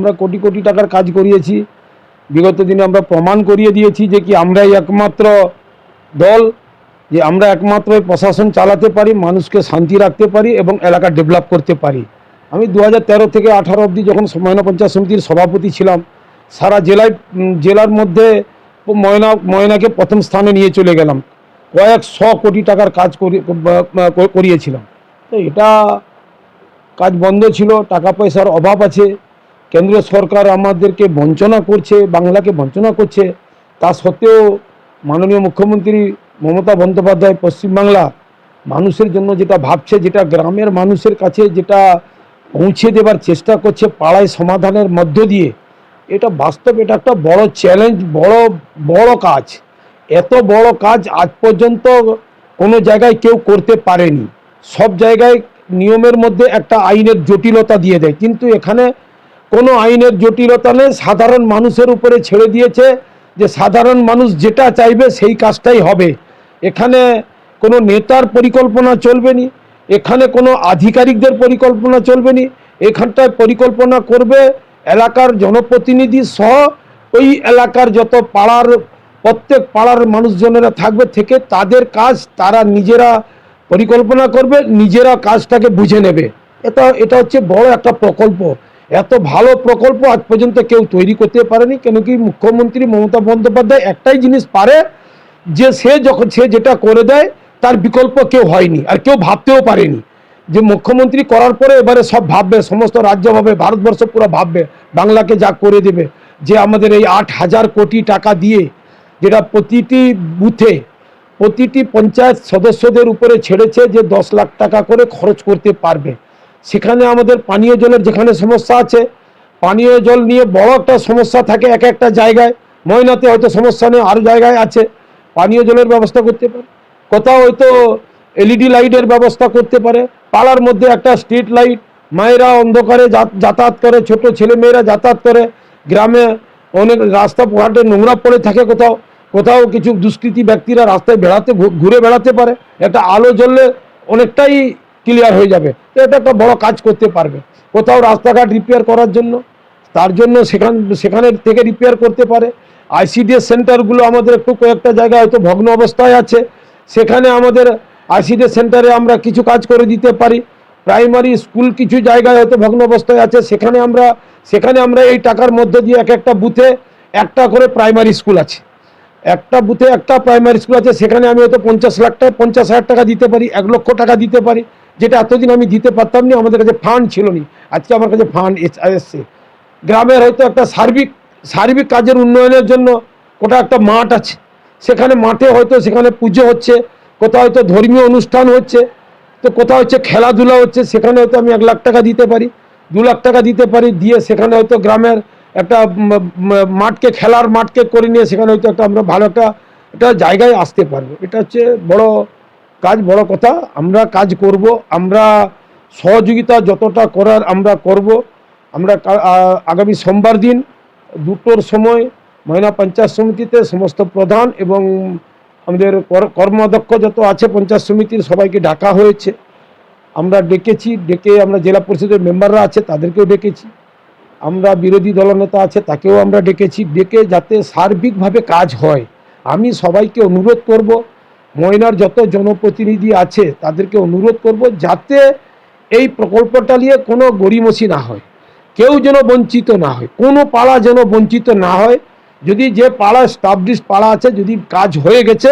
আমরা কোটি কোটি টাকার কাজ করিয়েছি। বিগত দিনে আমরা প্রমাণ করিয়ে দিয়েছি যে কি আমরাই একমাত্র দল, যে আমরা একমাত্র প্রশাসন চালাতে পারি, মানুষকে শান্তি রাখতে পারি এবং এলাকা ডেভেলপ করতে পারি। আমি দু থেকে আঠারো অবধি যখন ময়না পঞ্চায়েত সমিতির সভাপতি ছিলাম, সারা জেলায় জেলার মধ্যে ময়না, ময়নাকে প্রথম স্থানে নিয়ে চলে গেলাম। কয়েক শ কোটি টাকার কাজ করিয়েছিলাম। তো এটা কাজ বন্ধ ছিল, টাকা পয়সার অভাব আছে। কেন্দ্র সরকার আমাদেরকে বঞ্চনা করছে, বাংলাকে বঞ্চনা করছে। তা সত্ত্বেও মাননীয় মুখ্যমন্ত্রী মমতা বন্দ্যোপাধ্যায় পশ্চিমবাংলা মানুষের জন্য যেটা ভাবছে, যেটা গ্রামের মানুষের কাছে যেটা পৌঁছে দেবার চেষ্টা করছে পাড়ায় সমাধানের মধ্য দিয়ে, এটা বাস্তব, এটা একটা বড় চ্যালেঞ্জ বড় বড় কাজ। এত বড় কাজ আজ পর্যন্ত কোনো জায়গায় কেউ করতে পারেনি। সব জায়গায় নিয়মের মধ্যে একটা আইনের জটিলতা দিয়ে দেয়। কিন্তু এখানে কোনো আইনের জটিলতা নেই, সাধারণ মানুষের উপরে ছেড়ে দিয়েছে যে সাধারণ মানুষ যেটা চাইবে সেই কাজটাই হবে। এখানে কোনো নেতার পরিকল্পনা চলবে নি, এখানে কোনো আধিকারিকদের পরিকল্পনা চলবে নি, এখানটায় পরিকল্পনা করবে এলাকার জনপ্রতিনিধি সহ ওই এলাকার যত পাড়ার, প্রত্যেক পাড়ার মানুষজনেরা থাকবে থেকে তাদের কাজ তারা নিজেরা পরিকল্পনা করবে, নিজেরা কাজটাকে বুঝে নেবে। এটা এটা হচ্ছে বড় একটা প্রকল্প। এত ভালো প্রকল্প আজ পর্যন্ত কেউ তৈরি করতে পারেনি, কেন কি মুখ্যমন্ত্রী মমতা বন্দ্যোপাধ্যায় একটাই জিনিস পারে যে সে যখন, সে যেটা করে দেয়, তার বিকল্প কেউ হয়নি আর কেউ ভাবতেও পারেনি। যে মুখ্যমন্ত্রী করার পরে এবারে সব ভাববে, সমস্ত রাজ্য ভাবে ভারতবর্ষ পুরো ভাববে, বাংলাকে যা করে দেবে, যে আমাদের এই আট হাজার কোটি টাকা দিয়ে যেটা প্রতিটি বুথে, প্রতিটি পঞ্চায়েত সদস্যদের উপরে ছেড়েছে যে দশ লাখ টাকা করে খরচ করতে পারবে। সেখানে আমাদের পানীয় জলের যেখানে সমস্যা আছে, পানীয় জল নিয়ে বড় একটা সমস্যা থাকে এক একটা জায়গায়। ময়নাতে হয়তো সমস্যা নেই আরও জায়গায় আছে। পানীয় জলের ব্যবস্থা করতে পারে। কোথাও হয়তো এলইডি লাইটের ব্যবস্থা করতে পারে। পাড়ার মধ্যে একটা স্ট্রিট লাইট, মায়েরা অন্ধকারে যাতায়াত করে, ছোট ছেলে মেয়েরা যাতায়াত করে। গ্রামে অনেক রাস্তা ঘাটে নোংরা পড়ে থাকে কোথাও। কোথাও কিছু দুষ্কৃতী ব্যক্তিরা রাস্তায় বেড়াতে ঘুরে বেড়াতে পারে। একটা আলো জ্বললে অনেকটাই ক্লিয়ার হয়ে যাবে। এটা একটা বড় কাজ করতে পারবে। কোথাও রাস্তাঘাট রিপেয়ার করার জন্য, তার জন্য সেখান সেখানে থেকে রিপেয়ার করতে পারে। আইসিডিএস সেন্টারগুলো আমাদের একটু কয়েকটা জায়গায় হয়তো ভগ্ন অবস্থায় আছে। সেখানে আমাদের আইসিডিএস সেন্টারে আমরা কিছু কাজ করে দিতে পারি। প্রাইমারি স্কুল কিছু জায়গায় হয়তো ভগ্ন অবস্থায় আছে। সেখানে আমরা সেখানে আমরা এই টাকার মধ্য দিয়ে এক একটা বুথে একটা করে প্রাইমারি স্কুল আছে। একটা বুথে একটা প্রাইমারি স্কুল আছে। সেখানে আমি হয়তো পঞ্চাশ লাখ টাকা, পঞ্চাশ হাজার টাকা দিতে পারি, এক লক্ষ টাকা দিতে পারি। যেটা এতদিন আমি দিতে পারতাম না আমাদের কাছে ফান্ড ছিল নি আজকে আমার কাছে ফান্ড এসছে। গ্রামের হয়তো একটা সার্বিক সার্বিক কাজের উন্নয়নের জন্য কোটা একটা মাঠ আছে। সেখানে মাঠে হয়তো সেখানে পুজো হচ্ছে, কোথাও হয়তো ধর্মীয় অনুষ্ঠান হচ্ছে, তো কোথাও হচ্ছে খেলাধুলা হচ্ছে, সেখানে হয়তো আমি এক লাখ টাকা দিতে পারি, দু লাখ টাকা দিতে পারি, দিয়ে সেখানে হয়তো গ্রামের একটা মাঠকে, খেলার মাঠকে করে নিয়ে সেখানে হয়তো একটা আমরা ভালো একটা একটা জায়গায় আসতে পারব। এটা হচ্ছে বড় কাজ বড় কথা, আমরা কাজ করব, আমরা সহযোগিতা যতটা করার আমরা করব। আমরা আগামী সোমবার দিন দুটোর সময় ময়না পঞ্চায়েত সমিতিতে সমস্ত প্রধান এবং আমাদের কর- কর্মাধ্যক্ষ যত আছে পঞ্চায়েত সমিতির সবাইকে ডাকা হয়েছে। আমরা ডেকেছি, ডেকে আমরা জেলা পরিষদের মেম্বাররা আছে, তাদেরকেও ডেকেছি। আমরা বিরোধী দলনেতা আছে, তাকেও আমরা ডেকেছি। ডেকে যাতে সার্বিকভাবে কাজ হয়। আমি সবাইকে অনুরোধ করব ময়নার যত জনপ্রতিনিধি আছে, তাদেরকে অনুরোধ করব যাতে এই প্রকল্পটা নিয়ে কোনো গড়িমসি না হয়, কেউ যেন বঞ্চিত না হয়, কোনো পাড়া যেন বঞ্চিত না হয়। যদি যে পাড়া স্টাবলিশ পাড়া আছে, যদি কাজ হয়ে গেছে,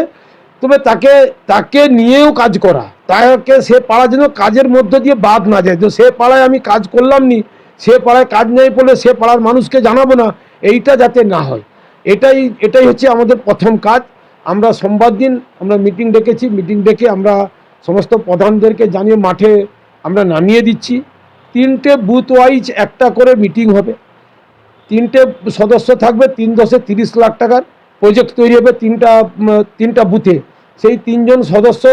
তবে তাকে তাকে নিয়েও কাজ করা, তাকে সে পাড়া যেন কাজের মধ্য দিয়ে বাদ না যায়। তো সে পাড়ায় আমি কাজ করলাম নি সে পাড়ায় কাজ নেই বলে সে পাড়ার মানুষকে জানাব না, এইটা যাতে না হয়। এটাই এটাই হচ্ছে আমাদের প্রথম কাজ। আমরা সোমবার দিন আমরা মিটিং ডেকেছি মিটিং ডেকে আমরা সমস্ত প্রধানদেরকে জানিয়ে মাঠে আমরা নামিয়ে দিচ্ছি। তিনটে বুথ ওয়াইজ একটা করে মিটিং হবে। তিনটে সদস্য থাকবে, তিন দশে তিরিশ লাখ টাকার প্রজেক্ট তৈরি হবে তিনটা তিনটা বুথে সেই তিনজন সদস্য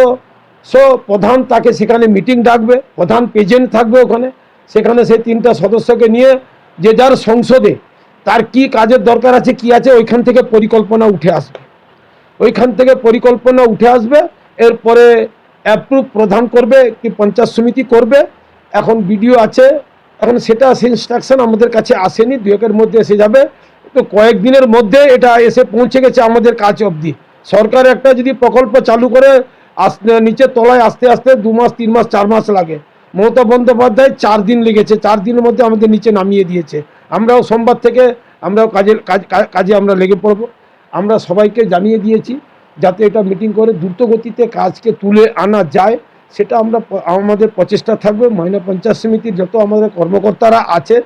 সো প্রধান তাকে সেখানে মিটিং ডাকবে, প্রধান প্রেজেন্ট থাকবে ওখানে। সেখানে সেই তিনটা সদস্যকে নিয়ে যে যার সংসদে তার কি কাজের দরকার আছে, কি আছে, ওইখান থেকে পরিকল্পনা উঠে আসবে। ওইখান থেকে পরিকল্পনা উঠে আসবে, এরপরে অ্যাপ্রুভ প্রধান করবে কি পঞ্চায়েত সমিতি করবে। এখন বিডিও আছে, এখন সেটা সে ইনস্ট্রাকশন আমাদের কাছে আসেনি দু একের মধ্যে এসে যাবে। তো কয়েকদিনের মধ্যে এটা এসে পৌঁছে গেছে আমাদের কাজ অবধি। সরকার একটা যদি প্রকল্প চালু করে, আসতে নিচের তলায় আস্তে আস্তে দু মাস, তিন মাস, চার মাস লাগে। মমতা বন্দ্যোপাধ্যায় চার দিন লেগেছে, চার দিনের মধ্যে আমাদের নিচে নামিয়ে দিয়েছে। আমরাও সোমবার থেকে আমরাও কাজের, কাজ, কাজে আমরা লেগে পড়ব। আমরা সবাইকে জানিয়ে দিয়েছি যাতে এটা মিটিং করে দ্রুত গতিতে কাজকে তুলে আনা যায়। সেটা আমরা আমাদের প্রচেষ্টা থাকবে। মহিলা পঞ্চায়েত সমিতির যত আমাদের কর্মকর্তারা আছে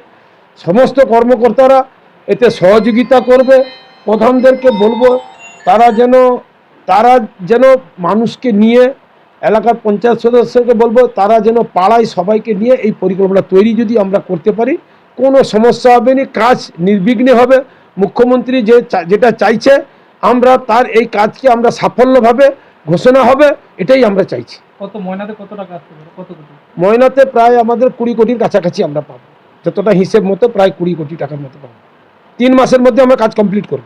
সমস্ত কর্মকর্তারা এতে সহযোগিতা করবে। প্রধানদেরকে বলব, তারা যেন তারা যেন মানুষকে নিয়ে, এলাকার পঞ্চায়েত সদস্যকে বলব, তারা যেন পাড়ায় সবাইকে নিয়ে এই পরিকল্পনা তৈরি যদি আমরা করতে পারি, কোনো সমস্যা হবে না, কাজ নির্বিঘ্নে হবে। মুখ্যমন্ত্রী যে যেটা চাইছে আমরা তার এই কাজকে আমরা সাফল্যভাবে ঘোষণা হবে এটাই আমরা চাইছি। কত? ময়নাতে কত টাকা কত ময়নাতে প্রায় আমাদের কুড়ি কোটির কাছাকাছি আমরা পাবো। যতটা হিসেব মতো প্রায় কুড়ি কোটি টাকার মতো পাবো। তিন মাসের মধ্যে আমরা কাজ কমপ্লিট করব।